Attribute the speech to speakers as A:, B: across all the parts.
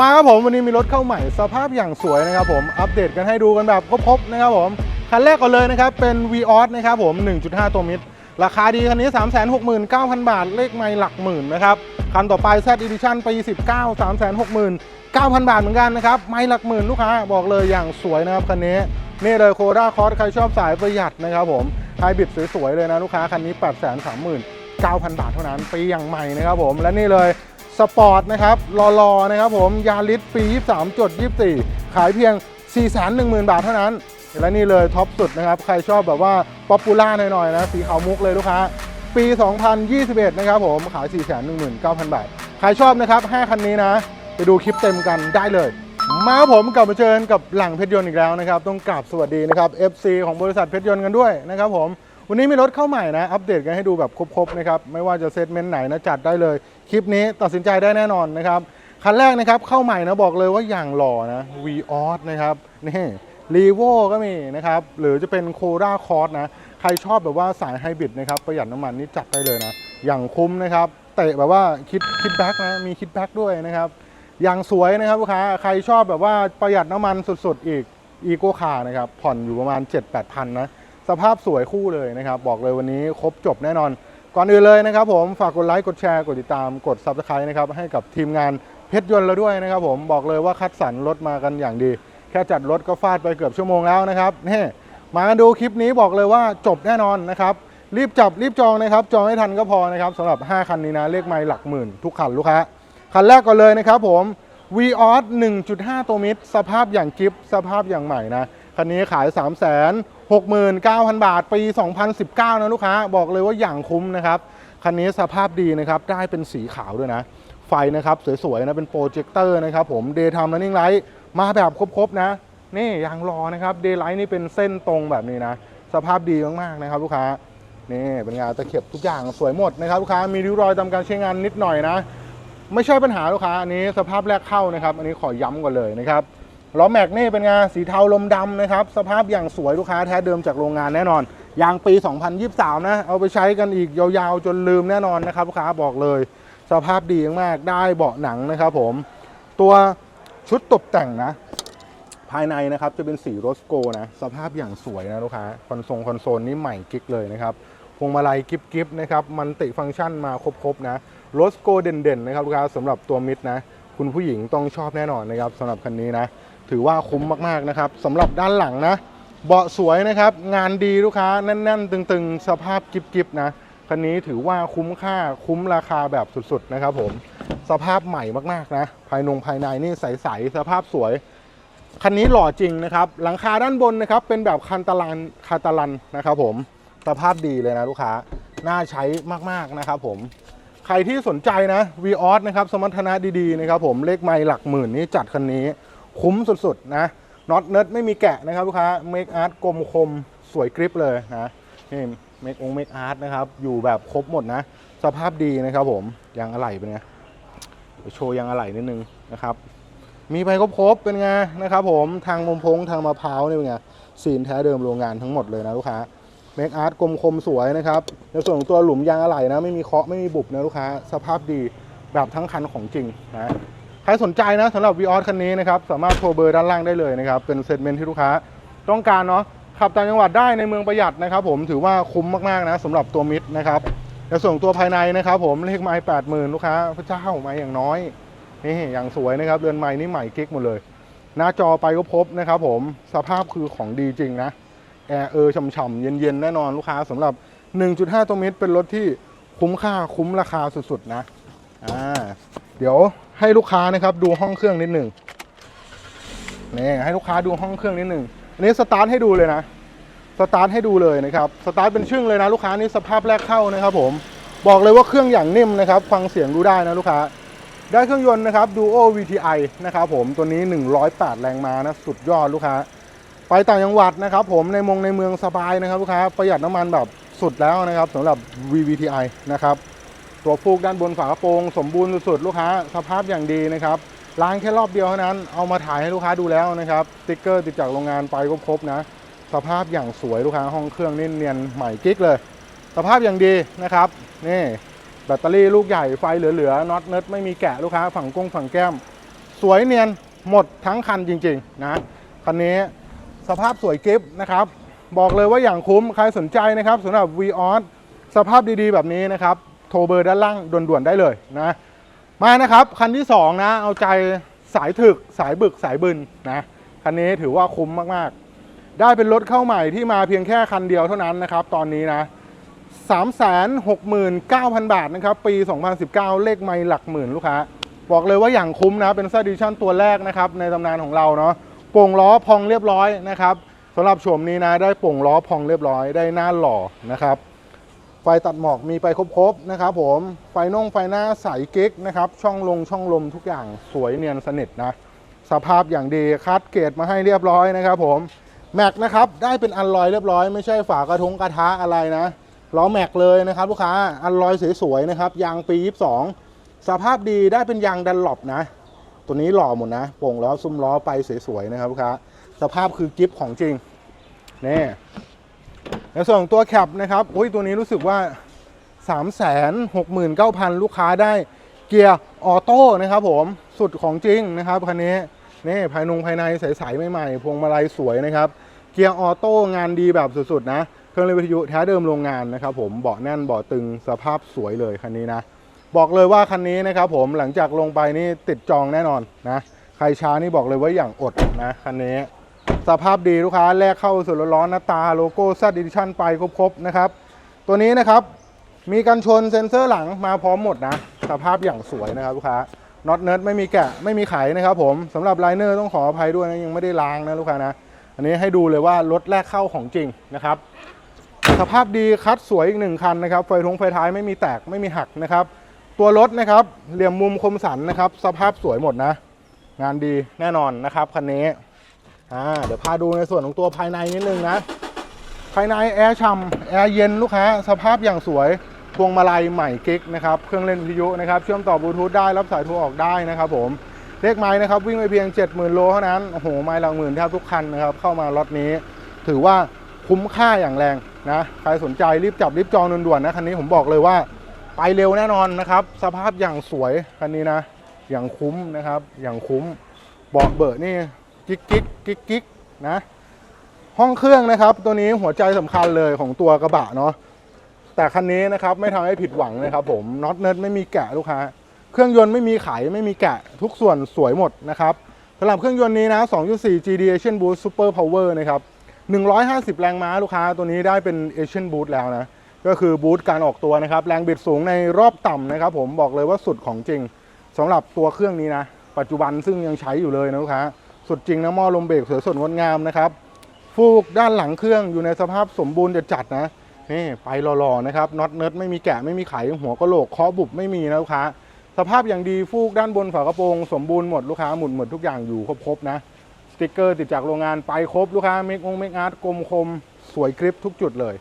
A: มาครับผมวันนี้มีรถเข้าใหม่สภาพอย่างสวยนะครับผมอัปเดตกันให้ดูกันแบบครบๆนะครับผมคันแรกก่อนเลยนะครับเป็น v ีออสนะครับผม 1.5 ตัวมิดราคาดีคันนี้ 369,000 บาท เลขไม่หลักหมื่นนะครับคันต่อไป Z Edition ปี 19 369,000 บาทเหมือนกันนะครับไม่หลักหมื่นลูกค้าบอกเลยอย่างสวยนะครับคันนี้นี่เลยโคด้าคอร์สใครชอบสายประหยัดนะครับผมไฮบริดสวยๆเลยนะลูกค้าคันนี้ 839,000 บาทเท่านั้นปีอย่างใหม่นะครับผมและนี่เลย สปอร์ตนะครับรอๆนะครับผมยาริสปี 23จด24 ขายเพียง 410,000 บาทเท่านั้น และนี่เลยท็อปสุดนะครับ ใครชอบแบบว่าป๊อปปูล่าหน่อยๆนะสีขาวมุกเลยลูกค้า ปี 2021 นะครับผมขาย 419,000 บาท ใครชอบนะครับ 5 คันนี้นะ ไปดูคลิปเต็มกันได้เลย มาผมกลับมาเจอกันกับหลังเพชรยนต์อีกแล้วนะครับ ต้องกราบสวัสดีนะครับ FC ของบริษัทเพชรยนต์กันด้วยนะครับผม วันนี้มีรถเข้าใหม่นะ อัปเดตกันให้ดูแบบครบๆนะครับ ไม่ว่าจะเซตเมนต์ไหนนะจัดได้เลย คลิปนี้ตัดสินใจได้แน่นอนนะครับ คันแรกนะครับเข้าใหม่นะบอกเลยว่าอย่างหล่อนะ v ีออสนะครับนี่รีโวก็มีนะครับ หรือจะเป็นโคราคอร์สนะ ใครชอบแบบว่าสายไฮบริดนะครับ ประหยัดน้ำมันนี่จัดได้เลยนะ อย่างคุ้มนะครับ เตะแบบว่าคิดคิดแบ็กนะ มีคิดแบ็กด้วยนะครับ อย่างสวยนะครับลูกค้า ใครชอบแบบว่าประหยัดน้ำมันสุดๆ อีกอีโกคาร์นะครับ ผ่อนอยู่ประมาณ 7-8พันนะ สภาพสวยคู่เลยนะครับ บอกเลยวันนี้ครบจบแน่นอน ก่อนอื่นเลยนะครับผมฝากกดไลค์กดแชร์กดติดตามกด Subscribe นะครับให้กับทีมงานเพชรยนต์เราด้วยนะครับ ผมบอกเลยว่าคัดสรรรถมากันอย่างดี แค่จัดรถก็ฟาดไปเกือบชั่วโมงแล้วนะครับนี่มากันดูคลิปนี้บอกเลยว่าจบแน่นอนนะครับรีบจับรีบจองนะครับจองให้ทันก็พอนะครับสำหรับ 5 คันนี้นะเลขไม่หลักหมื่น ทุกคันลูกค้าคันแรกก่อนเลยนะครับผม v ีออส1.5 ตัวมิดสภาพอย่างกิฟสภาพอย่างใหม่นะ คันนี้ขาย 3 6 9 0 0 69,000 บาท ปี 2019 นะลูกค้า บอกเลยว่าอย่างคุ้มนะครับ คันนี้สภาพดีนะครับ ได้เป็นสีขาวด้วยนะ ไฟนะครับ สวยๆ นะ เป็นโปรเจคเตอร์นะครับผม เดย์ท m และนิ่งไลท์มาแบบครบ ๆ นะ นี่ยางรอนะครับ เดย์ไลท์นี่เป็นเส้นตรงแบบนี้นะ สภาพดีมากๆ นะครับลูกค้า นี่เป็นงานตะเข็บทุกอย่างสวยหมดนะครับลูกค้า มีริ้วรอยตามการใช้งานนิดหน่อยนะ ไม่ใช่ปัญหาลูกค้า อันนี้สภาพแรกเข้านะครับ อันนี้ขอย้ำก่อนเลยนะครับ ล้อแม็กนี่เป็นไงานสีเทาลมดำนะครับ สภาพอย่างสวยลูกค้าแท้เดิมจากโรงงานแน่นอน ยางปี 2023 นะ เอาไปใช้กันอีกยาวๆ จนลืมแน่นอนนะครับลูกค้าบอกเลย สภาพดีมากๆได้เบาะหนังนะครับผม ตัวชุดตกแต่งนะ ภายในนะครับจะเป็นสีโรสโกนะ สภาพอย่างสวยนะลูกค้าคอนโซลคอนโซลนี่ใหม่กิ๊กเลยนะครับพวงมาลัยกิฟกิฟนะครับมันติฟังก์ชันมาครบๆนะโรสโกเด่นๆนะครับลูกค้าสำหรับตัวมิดนะ คุณผู้หญิงต้องชอบแน่นอนนะครับสำหรับคันนี้นะ ถือว่าคุ้มมากๆนะครับสำหรับด้านหลังนะ เบาะสวยนะครับ งานดีลูกค้าแน่น ๆ ตึง ๆ สภาพกิฟๆนะคันนี้ถือว่าคุ้มค่าคุ้มราคาแบบสุดๆนะครับผมสภาพใหม่มากๆนะ ภายนงภายในนี่ใสๆสภาพสวย คันนี้หล่อจริงนะครับ หลังคาด้านบนนะครับ เป็นแบบคันตาลันคาตาลันนะครับผมสภาพดีเลยนะลูกค้าน่าใช้มากๆนะครับผมใครที่สนใจนะ v ีออสนะครับสมรรถนะดีๆนะครับผมเลขไม่หลักหมื่นนี้จัดคันนี้ คุ้มสุดๆนะน็อตเนิร์ดไม่มีแกะนะครับลูกค้าเมคอาร์ตกลมคมสวยกริปเลยนะนี่เมคองเมคอาร์ตนะครับ อยู่แบบครบหมดนะ สภาพดีนะครับผมยางอะไหล่เป็นไงโชว์ยางอะไหล่นิดนึงนะครับ มีไปครบๆเป็นไงนะครับผมทางมุมพงทางมะพร้าวนี่เป็นไงซีนแท้เดิมโรงงานทั้งหมดเลยนะลูกค้าเมคอาร์ตกลมคมสวยนะครับในส่วนของตัวหลุมยางอะไหล่นะไม่มีเคาะไม่มีบุบนะลูกค้า สภาพดีแบบทั้งคันของจริงนะ ใครสนใจนะสำหรับวีออสคันนี้นะครับสามารถโทรเบอร์ด้านล่างได้เลยนะครับเป็นเซกเมนต์ที่ลูกค้าต้องการเนาะขับต่างจังหวัดได้ในเมืองประหยัดนะครับผมถือว่าคุ้มมากๆนะสำหรับตัวมิดนะครับในส่วนของตัวภายในนะครับผมเลขไม้แปดหมื่นลูกค้าพระเจ้าไม้อย่างน้อยนี่อย่างสวยนะครับเรือนใหม่นี่ใหม่กิ๊กหมดเลย หน้าจอไปก็พบนะครับผมสภาพคือของดีจริงนะแอร์เออฉ่ำๆเย็นๆแน่นอนลูกค้าสำหรับ 1.5 ตัวมิตรเป็นรถที่คุ้มค่าคุ้มราคาสุดๆนะ อ่าเดี๋ยวให้ลูกค้านะครับดูห้องเครื่องนิดหนึ่งนี่ให้ลูกค้าดูห้องเครื่องนิดหนึ่งอันนี้สตาร์ทให้ดูเลยนะสตาร์ทให้ดูเลยนะครับสตาร์ทเป็นชึ่งเลยนะลูกค้านี่สภาพแรกเข้านะครับผมบอกเลยว่าเครื่องอย่างนิ่มนะครับ ฟังเสียงดูได้นะลูกค้า ได้เครื่องยนต์นะครับ Duo VTI นะครับผมตัวนี้ 108 แรงม้านะสุดยอดลูกค้า ไปต่างจังหวัดนะครับผมในมงในเมืองสบายนะครับลูกค้า ประหยัดน้ำมันแบบสุดแล้วนะครับสำหรับ VVTI นะครับ ตัวฟูกด้านบนฝากระโปรงสมบูรณ์สุดๆลูกค้าสภาพอย่างดีนะครับล้างแค่รอบเดียวเท่านั้นเอามาถ่ายให้ลูกค้าดูแล้วนะครับสติ๊กเกอร์ติดจากโรงงานไปก็ครบนะ สภาพอย่างสวยลูกค้าห้องเครื่องนี่เนียนใหม่กิ๊กเลย สภาพอย่างดีนะครับนี่แบตเตอรี่ลูกใหญ่ไฟเหลือๆน็อตเนิร์ดไม่มีแกะลูกค้าฝั่งกุ้งฝั่งแก้ม สวยเนียนหมดทั้งคันจริงๆนะคันนี้สภาพสวยกิฟต์นะครับบอกเลยว่าอย่างคุ้มใครสนใจนะครับสำหรับ v ีออสสภาพดีๆ แบบนี้นะครับ ทรเบอร์ด้านล่างด่วนๆได้เลยนะมานะครับคันที่ 2 นะ เอาใจสายถึกสายบึกสายบึนนะคันนี้ถือว่าคุ้มมากๆ ได้เป็นรถเข้าใหม่ที่มาเพียงแค่คันเดียวเท่านั้นนะครับ ตอนนี้นะ 369,000 บาทนะครับ ปี 2019 เลขไม่หลักหมื่นลูกค้า บอกเลยว่าอย่างคุ้มนะ เป็นซัดดิชั่นตัวแรกนะครับ ในตำนานของเราเนาะโป่งล้อพองเรียบร้อยนะครับสำหรับโฉมนี้นะ ได้โป่งล้อพองเรียบร้อยได้หน้าหล่อนะครับ ไฟตัดหมอกมีไปครบๆนะครับผมไฟน่องไฟหน้าใสกิ๊กนะครับช่องลงช่องลมทุกอย่างสวยเนียนสนิทนะสภาพอย่างดีคัดเกรดมาให้เรียบร้อยนะครับผมแม็กนะครับได้เป็นอันลอยเรียบร้อยไม่ใช่ฝากระทงกระทะอะไรนะล้อแม็กเลยนะครับลูกค้าอันลอยสวยๆนะครับยางปี22สภาพดีได้เป็นยางดันหลบนะ ตัวนี้หล่อหมดนะโป่งล้อซุ้มล้อไปสวยๆนะครับลูกค้าสภาพคือกิฟต์ของจริงนี่ ในส่วนของตัวแคปนะครับโอ้ยตัวนี้รู้สึกว่า 369,000 ลูกค้าได้เกียร์ออโต้นะครับผมสุดของจริงนะครับคันนี้นี่ภายนงภายในใสๆใหม่ๆพวงมาลัยสวยนะครับ เกียร์ออโต้งานดีแบบสุดๆนะ เครื่องเล่นวิทยุแท้เดิมโรงงานนะครับผมเบาะแน่นเบาะตึงสภาพสวยเลยคันนี้นะ บอกเลยว่าคันนี้นะครับผมหลังจากลงไปนี่ติดจองแน่นอนนะ ใครช้านี่บอกเลยว่าอย่างอดนะคันนี้ สภาพดีลูกค้าแลกเข้าสุดร้อนหน้าตาโลโก้ซัดดิชั่นไปครบๆนะครับ ตัวนี้นะครับมีกันชนเซ็นเซอร์หลังมาพร้อมหมดนะ สภาพอย่างสวยนะครับลูกค้าน็อตเนิร์ดไม่มีแกะไม่มีไขนะครับผมสำหรับไลเนอร์ต้องขออภัยด้วยนะยังไม่ได้ล้างนะลูกค้านะ อันนี้ให้ดูเลยว่ารถแรกเข้าของจริงนะครับ สภาพดีคัดสวยอีกหนึ่งคันนะครับไฟทงไฟท้ายไม่มีแตกไม่มีหักนะครับ ตัวรถนะครับเหลี่ยมมุมคมสันนะครับ สภาพสวยหมดนะ งานดีแน่นอนนะครับคันนี้ อ่าเดี๋ยวพาดูในส่วนของตัวภายในนิดนึงนะ ภายในแอร์ฉ่ำแอร์เย็นลูกค้า สภาพอย่างสวยพวงมาลัยใหม่กิ๊กนะครับ เครื่องเล่นวิทยุนะครับ เชื่อมต่อบลูทูธได้รับสายโทรออกได้นะครับผม เลขไม้นะครับ วิ่งไปเพียง 70,000 โลเท่านั้น โอ้โห ไม้หลังหมื่นแทบทุกคันนะครับ เข้ามาล็อตนี้ ถือว่าคุ้มค่าอย่างแรงนะ ใครสนใจรีบจับรีบจองด่วนๆนะคันนี้ผมบอกเลยว่าไปเร็วแน่นอนนะครับ สภาพอย่างสวยคันนี้นะ อย่างคุ้มนะครับ อย่างคุ้มเบาะเบอร์นี่ กิ๊กกิ๊กกิ๊กกิ๊กนะห้องเครื่องนะครับ ตัวนี้หัวใจสำคัญเลยของตัวกระบะเนาะแต่คันนี้นะครับไม่ทำให้ผิดหวังนะครับผมน็อตเนิร์ดไม่มีแกะลูกค้าเครื่องยนต์ไม่มีไขไม่มีแกะทุกส่วนสวยหมดนะครับสำหรับเครื่องยนต์นี้นะ 2.4 GD Asian Boost Super Power นะครับ 150 แรงม้าลูกค้าตัวนี้ได้เป็น Asian Boost แล้วนะ ก็คือบูตการออกตัวนะครับ แรงบิดสูงในรอบต่ำนะครับ ผมบอกเลยว่าสุดของจริงสำหรับตัวเครื่องนี้นะ ปัจจุบันซึ่งยังใช้อยู่เลยนะลูกค้า สุดจริงนะหม้อลมเบรกสวยสดงดงามนะครับ ฟูกด้านหลังเครื่องอยู่ในสภาพสมบูรณ์จัดนะนี่ไปหล่อๆนะครับน็อตเนิร์ดไม่มีแกะไม่มีไขหัวกระโหลกเคาะบุบไม่มีนะลูกค้า สภาพอย่างดีฟูกด้านบนฝากระโปรงสมบูรณ์หมดลูกค้าหมุนหมดทุกอย่างอยู่ครบๆนะสติกเกอร์ติดจากโรงงานไปครบลูกค้าเมกองเมกอาร์ตกลมคมสวยกริปทุกจุดเลย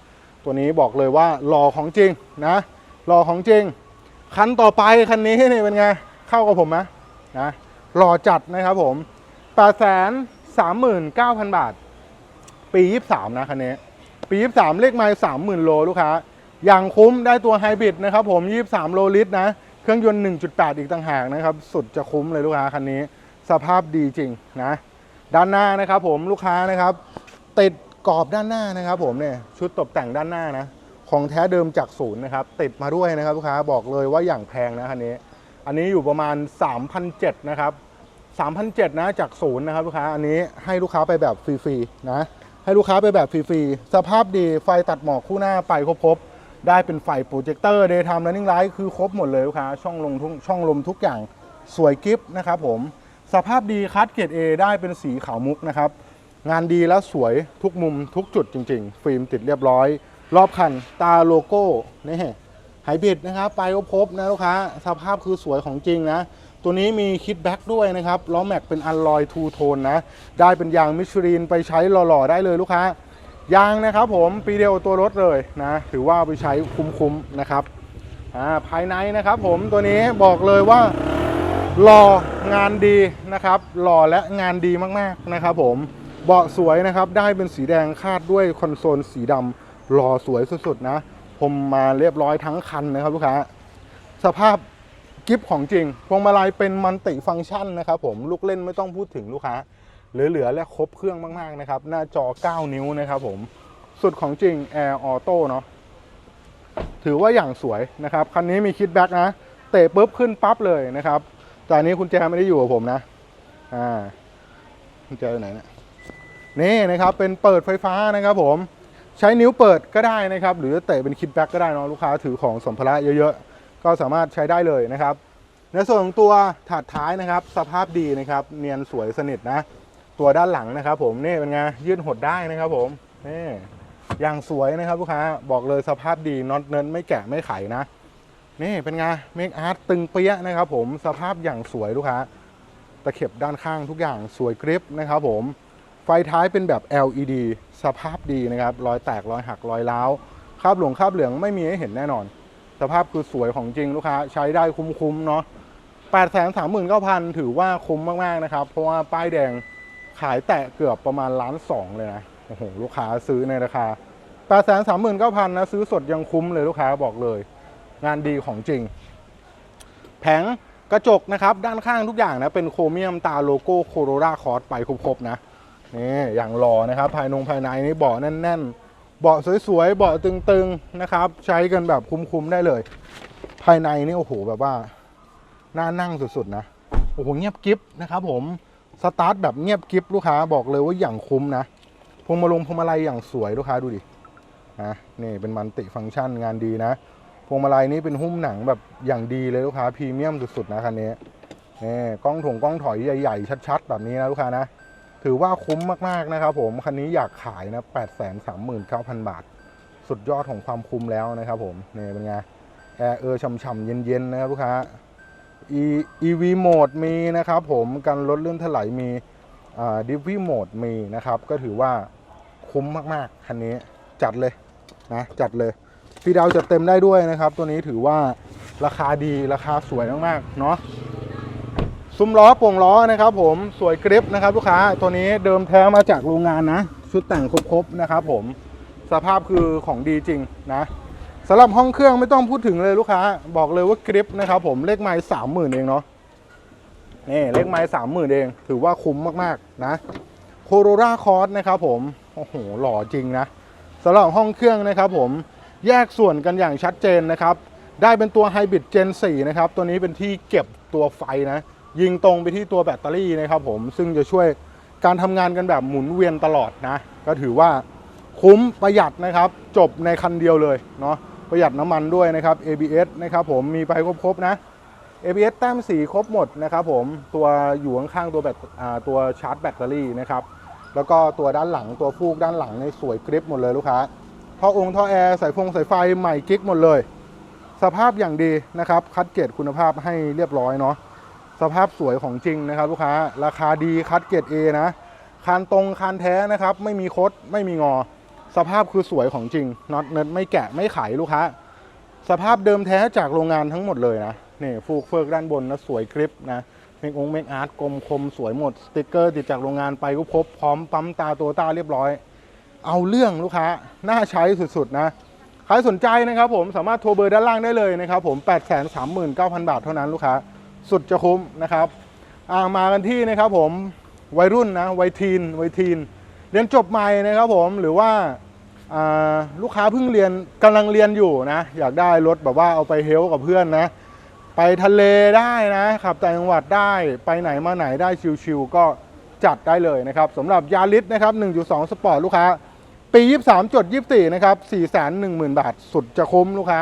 A: ตัวนี้บอกเลยว่าหล่อของจริงนะหล่อของจริง คันต่อไปคันนี้เนี่ยเป็นไงเข้ากับผมไหมนะหล่อจัดนะครับผม 8 3 9 0 0 0บาท ปี23นะคันนี้ ปี23เลขไมล์30,000โลลูกค้า อย่างคุ้มได้ตัวไฮบริดนะครับผม23โลลิตรนะ เครื่องยนต์1.8อีกต่างหากนะครับ สุดจะคุ้มเลยลูกค้าคันนี้ สภาพดีจริงนะ ด้านหน้านะครับผมลูกค้านะครับ ติดกรอบด้านหน้านะครับผมเนี่ยชุดตกแต่งด้านหน้านะ ของแท้เดิมจากศูนย์นะครับ ติดมาด้วยนะครับลูกค้าบอกเลยว่าอย่างแพงนะคันนี้ อันนี้อยู่ประมาณ3,700นะครับ 3,700นะจากศูนย์นะครับลูกค้าอันนี้ให้ลูกค้าไปแบบฟรีๆนะให้ลูกค้าไปแบบฟรีๆสภาพดีไฟตัดหมอกคู่หน้าไปครบๆได้เป็นไฟโปรเจคเตอร์เดย์ไทม์ running light คือครบหมดเลยลูกค้าช่องลงทุกช่องลมทุกอย่างสวยกิฟต์นะครับผมสภาพดีคัดเกรด A ได้เป็นสีขาวมุกนะครับงานดีแล้วสวยทุกมุมทุกจุดจริง ๆ ฟิล์มติดเรียบร้อย รอบคันตาโลโก้นี่ไฮบริดนะครับไปครบๆนะลูกค้าสภาพคือสวยของจริงนะ ตัวนี้มีคิดแบ็กด้วยนะครับล้อแม็กเป็นอัลลอยทูโทนนะ ได้เป็นยางมิชลินไปใช้หล่อๆ ได้เลยลูกค้ายางนะครับผมปีเดียวตัวรถเลยนะ ถือว่าไปใช้คุ้มๆนะครับภายในนะครับผมตัวนี้บอกเลยว่าหล่องานดีนะครับ หล่อและงานดีมากๆนะครับผมเบาะสวยนะครับ ได้เป็นสีแดงคาดด้วยคอนโซลสีดำหล่อสวยสุดๆนะ ผมมาเรียบร้อยทั้งคันนะครับลูกค้า สภาพ กิฟของจริง พวงมาลัยเป็นมัลติฟังก์ชันนะครับผมลูกเล่นไม่ต้องพูดถึงลูกค้า เหลือๆและครบเครื่องมากๆนะครับ หน้าจอ 9 นิ้วนะครับผมสุดของจริง Air Auto เนาะถือว่าอย่างสวยนะครับ คันนี้มีคิดแบ็กนะ เตะปุ๊บขึ้นปั๊บเลยนะครับ แต่อันนี้คุณแจไม่ได้อยู่กับผมนะ อ่าคุณแจอยู่ไหนเนี่ยนี่นะครับเป็นเปิดไฟฟ้านะครับผมใช้นิ้วเปิดก็ได้นะครับ หรือจะเตะเป็นคิดแบ็กก็ได้เนอะลูกค้าถือของสัมภาระเยอะๆ ก็สามารถใช้ได้เลยนะครับ ในส่วนของตัวถาดท้ายนะครับ สภาพดีนะครับ เนียนสวยสนิทนะ ตัวด้านหลังนะครับ ผมนี่เป็นไงยืดหดได้นะครับ ผมนี่อย่างสวยนะครับลูกค้าบอกเลยสภาพดีน็อตเนินไม่แกะไม่ไขนะ นี่เป็นไงเมคอาร์ตตึงเปี้ยะนะครับ ผมสภาพอย่างสวยลูกค้าตะเข็บด้านข้างทุกอย่างสวยกริปนะครับ ผมไฟท้ายเป็นแบบ LED สภาพดีนะครับรอยแตกรอยหักรอยร้าวคราบหลวงคราบเหลืองไม่มีให้เห็นแน่นอน สภาพคือสวยของจริงลูกค้าใช้ได้คุ้มๆเนาะ8 3 9 0 0 0 ถือว่าคุ้มมากๆนะครับ เพราะว่าป้ายแดงขายแตะเกือบประมาณล้านสองเลยนะโอ้โหลูกค้าซื้อในราคา8 3 9 0 0 0นะซื้อสดยังคุ้มเลยลูกค้าบอกเลย งานดีของจริง แผงกระจกนะครับด้านข้างทุกอย่างนะเป็นโครเมียมตาโลโก้โคโรราคอร์สไปครบๆนะนี่อย่างหล่อนะครับภายนงภายในนี่เบาะแน่นๆ เบาะสวยๆ เบาะตึงๆ นะครับ ใช้กันแบบคุ้มๆ ได้เลย ภายในนี่โอ้โหแบบว่า น่านั่งสุดๆ นะ โอ้โหเงียบกิฟนะครับผม สตาร์ทแบบเงียบกิฟลูกค้าบอกเลยว่าอย่างคุ้มนะ พวงมาลงพวงมาลัยอย่างสวยลูกค้าดูดินะนี่เป็นมันติฟังก์ชันงานดีนะ พวงมาลัยนี้เป็นหุ้มหนังแบบอย่างดีเลยลูกค้าพรีเมียมสุดๆ นะคันนี้นี่กล้องถงกล้องถอยใหญ่ ๆ ชัด ๆ แบบนี้นะลูกค้านะ ถือว่าคุ้มมากๆนะครับผมคันนี้อยากขายนะ8 3 9 0 0 0 บาท สุดยอดของความคุ้มแล้วนะครับผมนี่เป็นไงแอร์เออช่ำๆเย็นๆนะครับลูกค้า E EV โหมดมีนะครับผมการลดเลื่อนถลายมีอ่าดิวีโหมดมีนะครับ ก็ถือว่าคุ้มมากๆคันนี้จัดเลยนะจัดเลยพี่ดาวจัดเต็มได้ด้วยนะครับ ตัวนี้ถือว่าราคาดีราคาสวยมากๆเนาะ ซุ้มล้อโป่งล้อนะครับ ผมสวยกริปนะครับ ลูกค้าตัวนี้เดิมแท้มาจากโรงงานนะ ชุดแต่งครบๆนะครับ ผมสภาพคือของดีจริงนะสำหรับห้องเครื่องไม่ต้องพูดถึงเลยลูกค้า บอกเลยว่ากริปนะครับ ผมเลขไม้สามหมื่นเองเนาะนี่เลขไม้สามหมื่นเอง ถือว่าคุ้มมากๆนะโคโรราคอร์สนะครับ ผมโอ้โหหล่อจริงนะสำหรับห้องเครื่องนะครับ ผมแยกส่วนกันอย่างชัดเจนนะครับ ได้เป็นตัวไฮบริดเจน4นะครับ ตัวนี้เป็นที่เก็บตัวไฟนะ ยิงตรงไปที่ตัวแบตเตอรี่นะครับผมซึ่งจะช่วยการทำงานกันแบบหมุนเวียนตลอดนะ ก็ถือว่าคุ้มประหยัดนะครับ จบในคันเดียวเลยเนาะประหยัดน้ำมันด้วยนะครับ ABS นะครับผมมีไปครบๆนะ ABS แต้มสีครบหมดนะครับผมตัวอยู่ข้างๆตัวแบตตัวชาร์จแบตเตอรี่นะครับแล้วก็ตัวด้านหลังตัวฟูกด้านหลังในสวยกริปหมดเลยลูกค้าท่อองค์ท่อแอร์สายฟงสายไฟใหม่กิ๊กหมดเลย สภาพอย่างดีนะครับ คัดเกรดคุณภาพให้เรียบร้อยเนาะ สภาพสวยของจริงนะครับ ลูกค้าราคาดีคัดเกรด A นะคานตรงคานแท้นะครับ ไม่มีคดไม่มีงอ สภาพคือสวยของจริงน็อตเนิร์ดไม่แกะไม่ไขลูกค้า สภาพเดิมแท้จากโรงงานทั้งหมดเลยนะนี่ฟูกเฟิร์กด้านบนนะสวยกริปนะเมกองเมกอาร์ตกลมคมสวยหมดสติกเกอร์ติดจากโรงงานไปก็พบพร้อมปั๊มตาตัวตาเรียบร้อย เอาเรื่องลูกค้าน่าใช้สุดๆนะใครสนใจนะครับผมสามารถโทรเบอร์ด้านล่างได้เลยนะครับผม 839,000 บาทเท่านั้นลูกค้า สุดจะคุ้มนะครับอ่ามากันที่นะครับผมวัยรุ่นนะวัยทีนวัยทีน เรียนจบใหม่นะครับผมหรือว่าาลูกค้าเพิ่งเรียนกำลังเรียนอยู่นะ อยากได้รถแบบว่าเอาไปเฮลกับเพื่อนนะ ไปทะเลได้นะขับต่จังหวัดได้ไปไหนมาไหนได้ชิวๆก็จัดได้เลยนะครับสำหรับยาริสนะครับ 1.2 สปอร์ตลูกค้า ปี 23จด24 นะครับ 410,000 บาท สุดจะคุ้มลูกค้า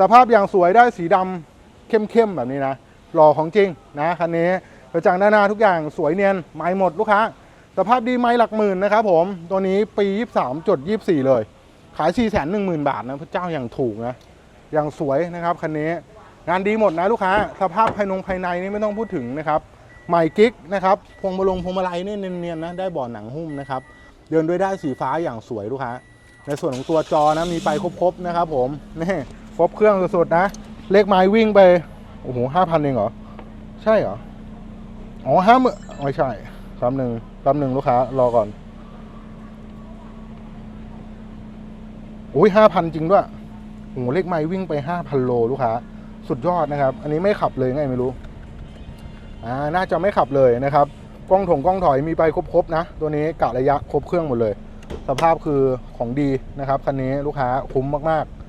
A: สภาพอย่างสวยได้สีดำเข้มๆ แบบนี้นะ หล่อของจริงนะคันนี้กระจังด้านหน้าทุกอย่างสวยเนียนไม่หมดลูกค้าสภาพดีไม่หลักหมื่นนะครับผมตัวนี้ปี 23จด24 เลย ขาย 410,000 บาทนะพระเจ้าอย่างถูกนะอย่างสวยนะครับคันนี้งานดีหมดนะลูกค้า สภาพภายนงภายในนี่ไม่ต้องพูดถึงนะครับใหม่กิ๊กนะครับพวงมาลงพวงมาลัยนี่เนียนๆนะได้บ่อหนังหุ้มนะครับเดินด้วยได้สีฟ้าอย่างสวยลูกค้า ในส่วนของตัวจอนะมีไปครบๆนะครับผมนี่ครบเครื่องสุดๆนะเลขไม้วิ่งไป โอ้โหห้าพันเองเหรอ ใช่เหรอ อ๋อห้าหมื่นไม่ใช่แป๊บหนึ่งแป๊บหนึ่งลูกค้า รอก่อนอุ้ยห้าพันจริงด้วยโอ้โหเลขไม้วิ่งไปห้าพันโลลูกค้า สุดยอดนะครับ อันนี้ไม่ขับเลยไงไม่รู้ อ่า น่าจะไม่ขับเลยนะครับ กล้องถงกล้องถอยมีไปครบๆนะ ตัวนี้กะระยะครบเครื่องหมดเลย สภาพคือของดีนะครับ คันนี้ลูกค้าคุ้มมากๆ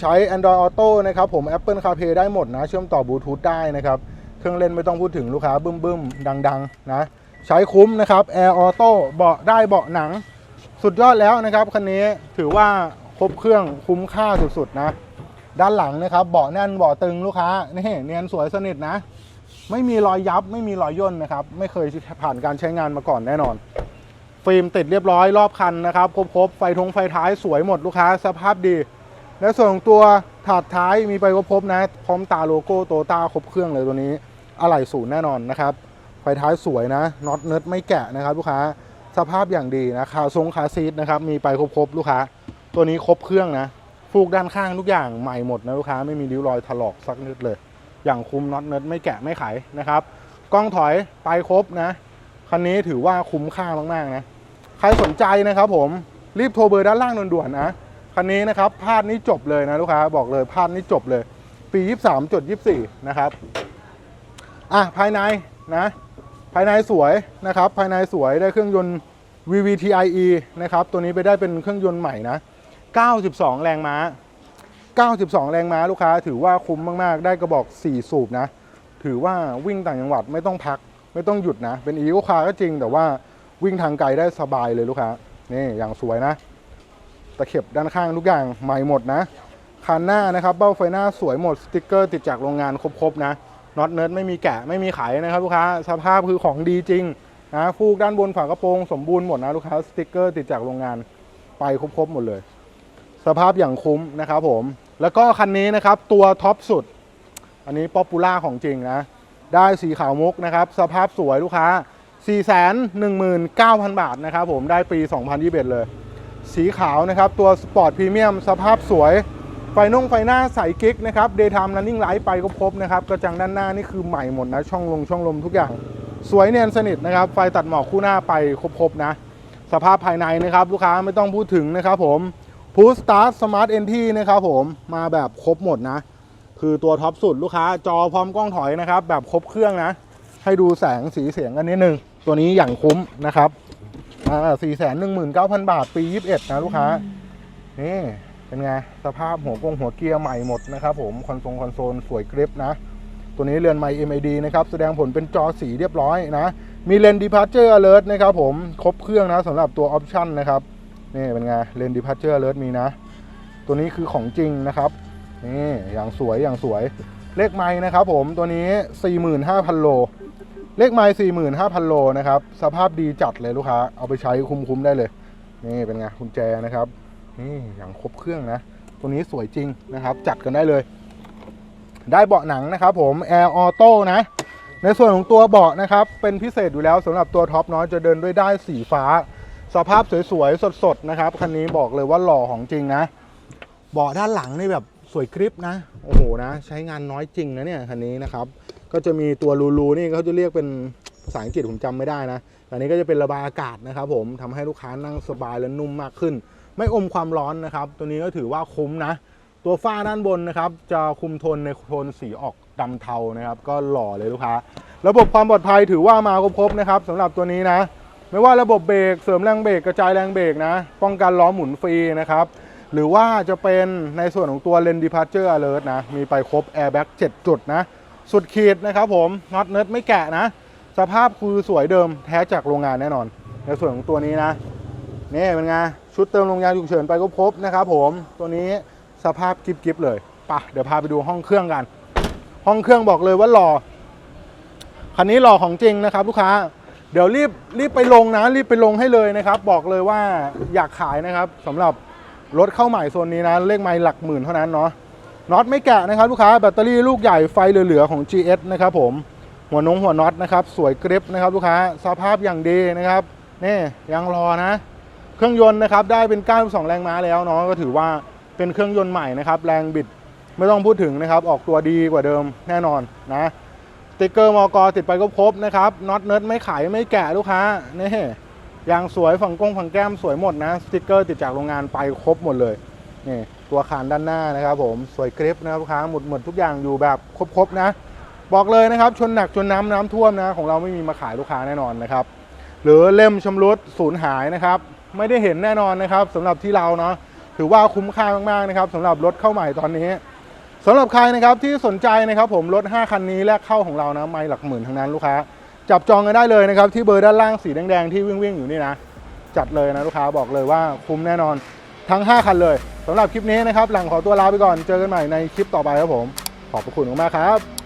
A: ใช้ Android Auto นะครับผม Apple CarPlay ได้หมดนะ เชื่อมต่อบลูทูธได้นะครับ เครื่องเล่นไม่ต้องพูดถึงลูกค้าบึ้มบึ้มๆ ดังๆ นะ ใช้คุ้มนะครับ Air Auto เบาะได้เบาะหนัง สุดยอดแล้วนะครับ คันนี้ถือว่าครบเครื่องคุ้มค่าสุดๆ นะ ด้านหลังนะครับ เบาะแน่นเบาะตึงลูกค้านี่เนียนสวยสนิทนะ ไม่มีรอยยับไม่มีรอยย่นนะครับ ไม่เคยผ่านการใช้งานมาก่อนแน่นอนฟิล์มติดเรียบร้อยรอบคันนะครับครบๆไฟทงไฟท้ายสวยหมดลูกค้าสภาพดี และส่วนของตัวถาดท้ายมีไปครบนะ พร้อมตาโลโก้โตต้าครบเครื่องเลยตัวนี้อะไหล่ศูนย์แน่นอนนะครับไฟท้ายสวยนะน็อตเนิร์ดไม่แกะนะครับลูกค้าสภาพอย่างดีนะคาทรงคาซีทนะครับมีไปครบๆลูกค้า ตัวนี้ครบเครื่องนะฟูกด้านข้างทุกอย่างใหม่หมดนะลูกค้าไม่มีริ้วรอยถลอกสักนิดเลย อย่างคุมน็อตเนิร์ดไม่แกะไม่ไขนะครับกล้องถอยไปครบนะคันนี้ถือว่าคุ้มค่ามากๆนะใครสนใจนะครับผมรีบโทรเบอร์ด้านล่างด่วนๆนะ คันนี้นะครับพลาดนี้จบเลยนะลูกค้าบอกเลยพลาดนี้จบเลย ปี 23.24 นะครับอะภายในนะภายในสวยนะครับ ภายในสวยได้เครื่องยนต์ VVTIe นะครับ ตัวนี้ไปได้เป็นเครื่องยนต์ใหม่นะ 92 แรงม้า 92 แรงม้าลูกค้า ถือว่าคุ้มมาก ๆ ได้กระบอก 4 สูบนะ ถือว่าวิ่งต่างจังหวัดไม่ต้องพัก ไม่ต้องหยุดนะ เป็นอีโคคาร์ก็จริง แต่ว่าวิ่งทางไกลได้สบายเลยลูกค้า นี่อย่างสวยนะ ตะเข็บด้านข้างทุกอย่างใหม่หมดนะคันหน้านะครับเบ้าไฟหน้าสวยหมดสติกเกอร์ติดจากโรงงานครบๆนะน็อตเนิร์ดไม่มีแกะไม่มีไขนะครับลูกค้าสภาพคือของดีจริงนะฟูกด้านบนฝากระโปรงสมบูรณ์หมดนะลูกค้าสติกเกอร์ติดจากโรงงานไปครบๆหมดเลย สภาพอย่างคุ้มนะครับผม แล้วก็คันนี้นะครับตัวท็อปสุด อันนี้ป๊อปปูล่าของจริงนะ ได้สีขาวมุกนะครับ สภาพสวยลูกค้า 419,000 บาทนะครับผมได้ปี 2021 เลย สีขาวนะครับ ตัวสปอร์ตพรีเมียมสภาพสวย ไฟนุ่งไฟหน้าใสกิ๊กนะครับ Daytime Running Light ไปก็ครบนะครับ กระจังด้านหน้านี่คือใหม่หมดนะ ช่องลงช่องลมทุกอย่าง สวยเนียนสนิทนะครับ ไฟตัดหมอกคู่หน้าไปครบๆนะ สภาพภายในนะครับ ลูกค้าไม่ต้องพูดถึงนะครับผมพูสตาร์สมาร์ทเอนทีนะครับผมมาแบบครบหมดนะ คือตัวท็อปสุดลูกค้าจอพร้อมกล้องถอยนะครับ แบบครบเครื่องนะ ให้ดูแสงสีเสียงกันนิดนึง ตัวนี้อย่างคุ้มนะครับ อ่าสี่แสนหนึ่งหมื่นเก้าพันบาท ปียี่สิบเอ็ดนะลูกค้า นี่เป็นไง สภาพหัวกงหัวเกียร์ใหม่หมดนะครับผม คอนโซลคอนโซลสวยกริปนะ ตัวนี้เรือนไมค์ MID นะครับ แสดงผลเป็นจอสีเรียบร้อยนะ มีเลนดีพาร์เจอร์ alert นะครับผม ครบเครื่องนะสำหรับตัวออปชั่นนะครับ นี่เป็นไง เลนดีพาร์เจอร์ alert มีนะ ตัวนี้คือของจริงนะครับ นี่อย่างสวยอย่างสวย เลขไม้นะครับผม ตัวนี้ 45,000 โล เลขไม้45,000โลนะครับ สภาพดีจัดเลยลูกค้า เอาไปใช้คุ้มๆได้เลย นี่เป็นไงกุญแจนะครับ นี่อย่างครบเครื่องนะ ตัวนี้สวยจริงนะครับ จัดกันได้เลย ได้เบาะหนังนะครับผม Air Auto นะ ในส่วนของตัวเบาะนะครับ เป็นพิเศษอยู่แล้วสำหรับตัวท็อปเนาะจะเดินด้วยได้สีฟ้า สภาพสวยๆสดๆนะครับคันนี้บอกเลยว่าหล่อของจริงนะเบาะด้านหลังนี่แบบ สวยกริปนะ โอ้โหนะ ใช้งานน้อยจริงนะเนี่ยคันนี้นะครับ ก็จะมีตัวรูรูนี่เขาจะเรียกเป็นภาษาอังกฤษผมจำไม่ได้นะอันนี้ก็จะเป็นระบายอากาศนะครับ ผมทำให้ลูกค้านั่งสบายและนุ่มมากขึ้น ไม่อมความร้อนนะครับ ตัวนี้ก็ถือว่าคุ้มนะ ตัวฝ้าด้านบนนะครับ จะคุมโทนในโทนสีออกดำเทานะครับ ก็หล่อเลยลูกค้า ระบบความปลอดภัยถือว่ามาครบนะครับสำหรับตัวนี้นะ ไม่ว่าระบบเบรกเสริมแรงเบรกกระจายแรงเบรกนะ ป้องกันล้อหมุนฟรีนะครับ หรือว่าจะเป็นในส่วนของตัว Lane Departure Alert นะ มีไปครบ Airbag 7 จุดนะ สุดขีดนะครับผมน็อตเนิร์ดไม่แกะนะ สภาพคือสวยเดิมแท้จากโรงงานแน่นอน ในส่วนของตัวนี้นะ นี่เป็นไง ชุดเติมลงยางฉุกเฉินไปก็ครบนะครับผมตัวนี้สภาพกิบกิบๆเลยปะเดี๋ยวพาไปดูห้องเครื่องกัน ห้องเครื่องบอกเลยว่าหล่อคันนี้หล่อของจริงนะครับ ลูกค้าเดี๋ยวรีบรีบไปลงนะ รีบไปลงให้เลยนะครับ บอกเลยว่าอยากขายนะครับสำหรับ รถเข้าใหม่โซนนี้นะ เลขไม้หลักหมื่นเท่านั้นเนาะน็อตไม่แกะนะครับลูกค้าแบตเตอรี่ลูกใหญ่ไฟเหลือๆของ GS นะครับผมหัวนงหัวน็อตนะครับสวยกริปนะครับลูกค้าสภาพอย่างดีนะครับนี่ยังรอนะ เครื่องยนต์นะครับได้เป็น 92 แรงม้าแล้วเนาะก็ถือว่าเป็นเครื่องยนต์ใหม่นะครับแรงบิดไม่ต้องพูดถึงนะครับออกตัวดีกว่าเดิมแน่นอนนะสติกเกอร์มอกอติดไปก็ครบนะครับน็อตเนิร์ดไม่ขายไม่แกะลูกค้านี่ ยางสวยฝั่งกงฝั่งแก้มสวยหมดนะสติกเกอร์ติดจากโรงงานไปครบหมดเลยนี่ตัวคานด้านหน้านะครับผมสวยกริปนะครับลูกค้าหมดหมดทุกอย่างอยู่แบบครบๆนะ บอกเลยนะครับชนหนักชนน้ำน้ำท่วมนะ ของเราไม่มีมาขายลูกค้าแน่นอนนะครับหรือเล่มชำรุดสูญหายนะครับ ไม่ได้เห็นแน่นอนนะครับสำหรับที่เราเนาะถือว่าคุ้มค่ามากๆนะครับสำหรับรถเข้าใหม่ตอนนี้สำหรับใครนะครับที่สนใจนะครับผมรถ 5 คันนี้แลกเข้าของเรานะไม่หลักหมื่นทั้งนั้นลูกค้า จับจองกันได้เลยนะครับ ที่เบอร์ด้านล่างสีแดงๆที่วิ่งๆอยู่นี่นะ จัดเลยนะลูกค้าบอกเลยว่าคุ้มแน่นอนทั้ง 5 คันเลยสำหรับคลิปนี้นะครับ หลังขอตัวลาไปก่อนเจอกันใหม่ในคลิปต่อไปครับผม ขอบพระคุณมากครับ